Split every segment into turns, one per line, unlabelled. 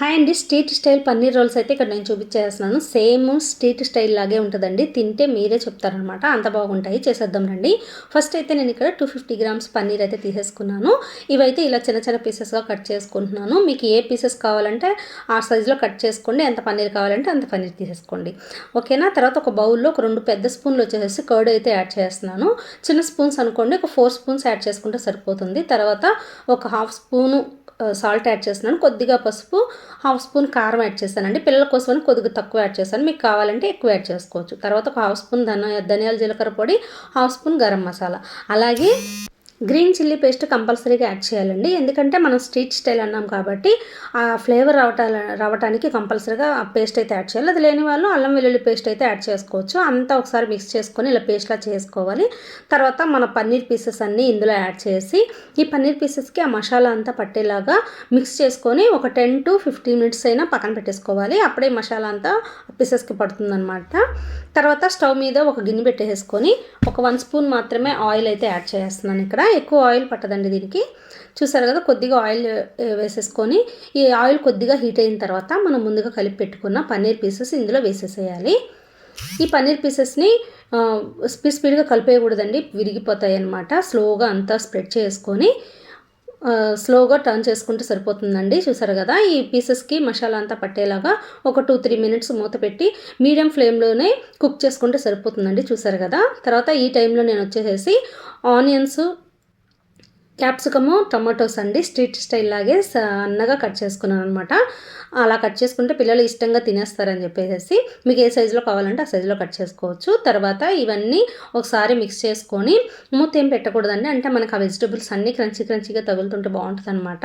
Hi అండి street style paneer roles అయితే ఇక్కడ నేను చూపించేస్తున్నాను. సేమ్ స్ట్రీట్ స్టైల్ లాగే ఉంటుందండి. తింటే మీరే చెప్తారనమాట. అంత బాగుంటాయి. చేసేద్దాం రండి. ఫస్ట్ అయితే నేను ఇక్కడ టూ ఫిఫ్టీ గ్రామ్స్ పన్నీర్ అయితే తీసేసుకున్నాను. ఇవైతే ఇలా చిన్న చిన్న పీసెస్గా కట్ చేసుకుంటున్నాను. మీకు ఏ పీసెస్ కావాలంటే ఆ సైజులో కట్ చేసుకోండి. ఎంత పన్నీర్ కావాలంటే అంత పన్నీర్ తీసేసుకోండి. ఓకేనా? తర్వాత ఒక బౌల్లో ఒక రెండు పెద్ద స్పూన్లు వచ్చేసి కర్డ్ అయితే యాడ్ చేస్తున్నాను. చిన్న స్పూన్స్ అనుకోండి ఒక ఫోర్ స్పూన్స్ యాడ్ చేసుకుంటే సరిపోతుంది. తర్వాత ఒక హాఫ్ స్పూను సాల్ట్ యాడ్ చేస్తున్నాను. కొద్దిగా పసుపు హాఫ్ స్పూన్ కారం యాడ్ చేశానండి పిల్లల కోసమని కొద్దిగా తక్కువ యాడ్ చేశాను మీకు కావాలంటే ఎక్కువ యాడ్ చేసుకోవచ్చు. తర్వాత ఒక హాఫ్ స్పూన్ ధన ధనియాల జీలకర్ర పొడి హాఫ్ స్పూన్ గరం మసాలా. అలాగే గ్రీన్ చిల్లీ పేస్ట్ కంపల్సరీగా యాడ్ చేయాలండి. ఎందుకంటే మనం స్ట్రీట్ స్టైల్ అన్నాం కాబట్టి ఆ ఫ్లేవర్ రావటాల రావడానికి కంపల్సరీగా పేస్ట్ అయితే యాడ్ చేయాలి. అది లేని వాళ్ళు అల్లం వెల్లుల్లి పేస్ట్ అయితే యాడ్ చేసుకోవచ్చు. అంతా ఒకసారి మిక్స్ చేసుకొని ఇలా పేస్ట్లా చేసుకోవాలి. తర్వాత మన పన్నీర్ పీసెస్ అన్నీ ఇందులో యాడ్ చేసి ఈ పన్నీర్ పీసెస్కి ఆ మసాలా అంతా పట్టేలాగా మిక్స్ చేసుకొని ఒక టెన్ టు ఫిఫ్టీన్ మినిట్స్ అయినా పక్కన పెట్టేసుకోవాలి. అప్పుడే మసాలా అంతా పీసెస్కి పడుతుందన్నమాట. తర్వాత స్టవ్ మీద ఒక గిన్నె పెట్టేసుకొని ఒక వన్ స్పూన్ మాత్రమే ఆయిల్ అయితే యాడ్ చేస్తున్నాను ఇక్కడ. ఎక్కువ ఆయిల్ పట్టదండి దీనికి. చూసారు కదా కొద్దిగా ఆయిల్ వేసేసుకొని ఈ ఆయిల్ కొద్దిగా హీట్ అయిన తర్వాత మనం ముందుగా కలిపి పెట్టుకున్న పన్నీర్ పీసెస్ ఇందులో వేసేసేయాలి. ఈ పన్నీర్ పీసెస్ని స్పీడ్ స్పీడ్గా కలిపేయకూడదండి విరిగిపోతాయి అన్నమాట స్లోగా అంతా స్ప్రెడ్ చేసుకొని స్లోగా టర్న్ చేసుకుంటే సరిపోతుందండి. చూసారు కదా ఈ పీసెస్కి మసాలా అంతా పట్టేలాగా ఒక టూ త్రీ మినిట్స్ మూత పెట్టి మీడియం ఫ్లేమ్లోనే కుక్ చేసుకుంటే సరిపోతుందండి. చూసారు కదా తర్వాత ఈ టైంలో నేను వచ్చేసేసి ఆనియన్స్ క్యాప్సికము టమాటోస్ అండి. స్ట్రీట్ స్టైల్ లాగే సన్నగా కట్ చేసుకున్నాను అనమాట అలా కట్ చేసుకుంటే పిల్లలు ఇష్టంగా తినేస్తారని చెప్పేసి మీకు ఏ సైజులో కావాలంటే ఆ సైజులో కట్ చేసుకోవచ్చు. తర్వాత ఇవన్నీ ఒకసారి మిక్స్ చేసుకొని మూత ఏం పెట్టకూడదండి. అంటే మనకు ఆ వెజిటబుల్స్ అన్నీ క్రంచీ క్రంచీగా తగులుతుంటే బాగుంటుంది అనమాట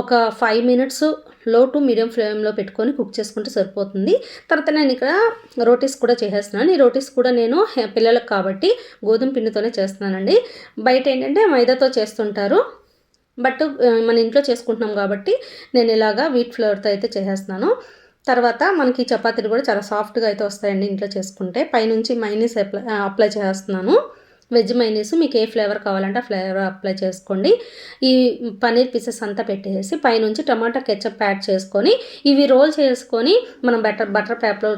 ఒక ఫైవ్ మినిట్స్లో టు మీడియం ఫ్లేమ్లో పెట్టుకొని కుక్ చేసుకుంటే సరిపోతుంది. తర్వాత నేను ఇక్కడ రోటీస్ కూడా చేసేస్తున్నాను. ఈ రోటీస్ కూడా నేను పిల్లలకు కాబట్టి గోధుమ పిండితోనే చేస్తున్నానండి. బయట ఏంటంటే మైదాతో అంటారు బట్ మన ఇంట్లో చేసుకుంటున్నాం కాబట్టి నేను ఇలాగా వీట్ ఫ్లేవర్తో అయితే చేసేస్తున్నాను. తర్వాత మనకి చపాతీలు కూడా చాలా సాఫ్ట్గా అయితే వస్తాయండి ఇంట్లో చేసుకుంటే. పైనుంచి మైనీస్ అప్లై అప్లై చేస్తున్నాను. వెజ్ మైనీస్ మీకు ఏ ఫ్లేవర్ కావాలంటే ఆ ఫ్లేవర్ అప్లై చేసుకోండి. ఈ పన్నీర్ పీసెస్ అంతా పెట్టేసి పైనుంచి టమాటా కెచప్ యాడ్ చేసుకొని ఇవి రోల్ చేసుకొని మనం బటర్ బటర్ పేపర్లో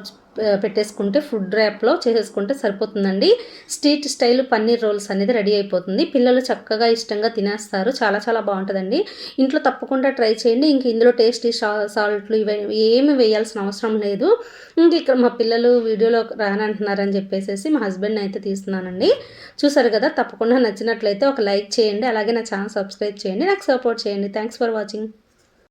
పెట్టేసుకుంటే ఫుడ్ ర్యాప్లో చేసేసుకుంటే సరిపోతుందండి. స్ట్రీట్ స్టైల్ పన్నీర్ రోల్స్ అనేది రెడీ అయిపోతుంది. పిల్లలు చక్కగా ఇష్టంగా తినేస్తారు. చాలా చాలా బాగుంటుందండి. ఇంట్లో తప్పకుండా ట్రై చేయండి. ఇంక ఇందులో టేస్టీ సాల్ట్లు ఇవి ఏమి వేయాల్సిన అవసరం లేదు. ఇంక ఇక్కడ మా పిల్లలు వీడియోలో రానంటున్నారని చెప్పేసి మా హస్బెండ్ అయితే తీస్తున్నానండి. చూసారు కదా తప్పకుండా నచ్చినట్లయితే ఒక లైక్ చేయండి. అలాగే నా ఛానల్ సబ్స్క్రైబ్ చేయండి. నాకు సపోర్ట్ చేయండి. Thanks for watching